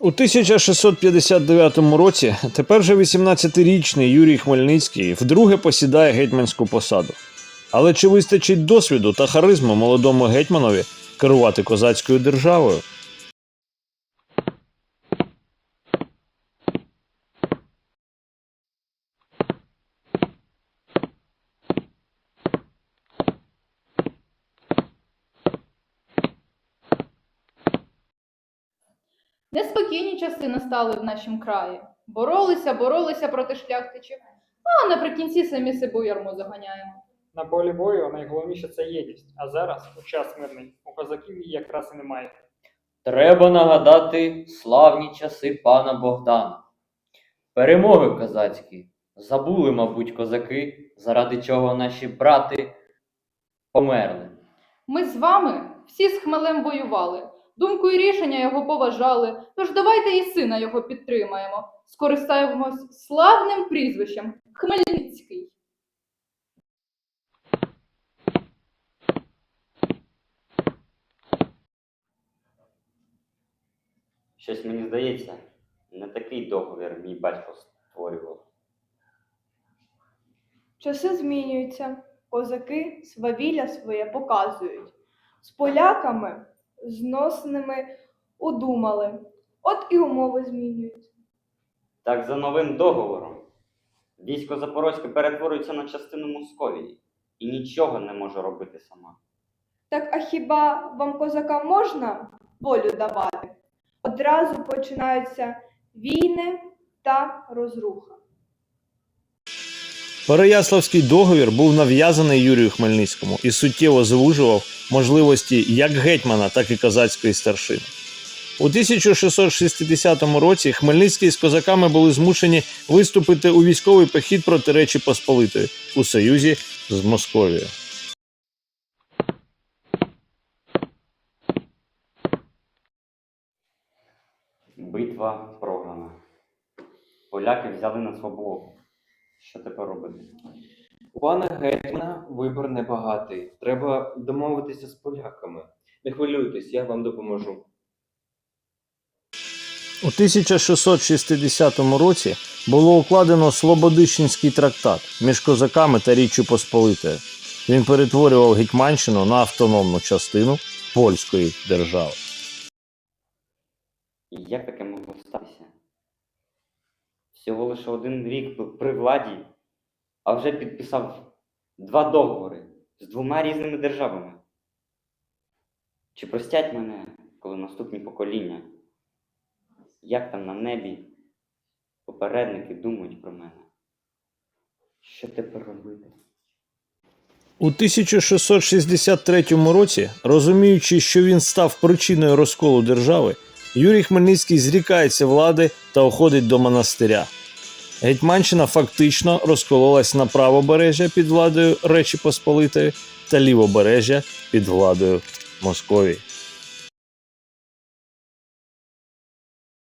У 1659 році тепер же 18-річний Юрій Хмельницький вдруге посідає гетьманську посаду. Але чи вистачить досвіду та харизму молодому гетьманові керувати козацькою державою? Неспокійні часи настали в нашім краї. Боролися, боролися проти шляхтичів, а наприкінці самі себе у ярму заганяємо. На полі бою найголовніше це єдність, а зараз, у час мирний, у козаків її якраз і немає. Треба нагадати славні часи пана Богдана. Перемоги козацькі. Забули, мабуть, козаки, заради чого наші брати померли. Ми з вами всі з хмелем воювали, думку і рішення його поважали, тож давайте і сина його підтримаємо, скористаємось славним прізвищем Хмельницький. Щось мені здається, не такий договір мій батько створював. Часи змінюються, козаки свавілля своє показують. З поляками зносними удумали, от і умови змінюються. Так за новим договором військо Запорозьке перетворюється на частину Московії і нічого не може робити сама. Так а хіба вам козакам можна волю давати? Одразу починаються війни та розруха. Переяславський договір був нав'язаний Юрію Хмельницькому і суттєво звужував можливості як гетьмана, так і козацької старшини. У 1660 році Хмельницький з козаками були змушені виступити у військовий похід проти Речі Посполитої у союзі з Московією. Битва програна. Поляки взяли на свободу. Що тепер робити? У пана гетьмана вибір небагатий. Треба домовитися з поляками. Не хвилюйтесь, я вам допоможу. У 1660 році було укладено Слободищенський трактат між козаками та Річчю Посполитою. Він перетворював Гетьманщину на автономну частину польської держави. Як таке могло статися? Всього лише один рік при владі, а вже підписав два договори з двома різними державами. Чи простять мене, коли наступні покоління? Як там на небі попередники думають про мене? Що тепер робити? У 1663 році, розуміючи, що він став причиною розколу держави, Юрій Хмельницький зрікається влади та уходить до монастиря. Гетьманщина фактично розкололась на правобережжя під владою Речі Посполитої та лівобережжя під владою Московії.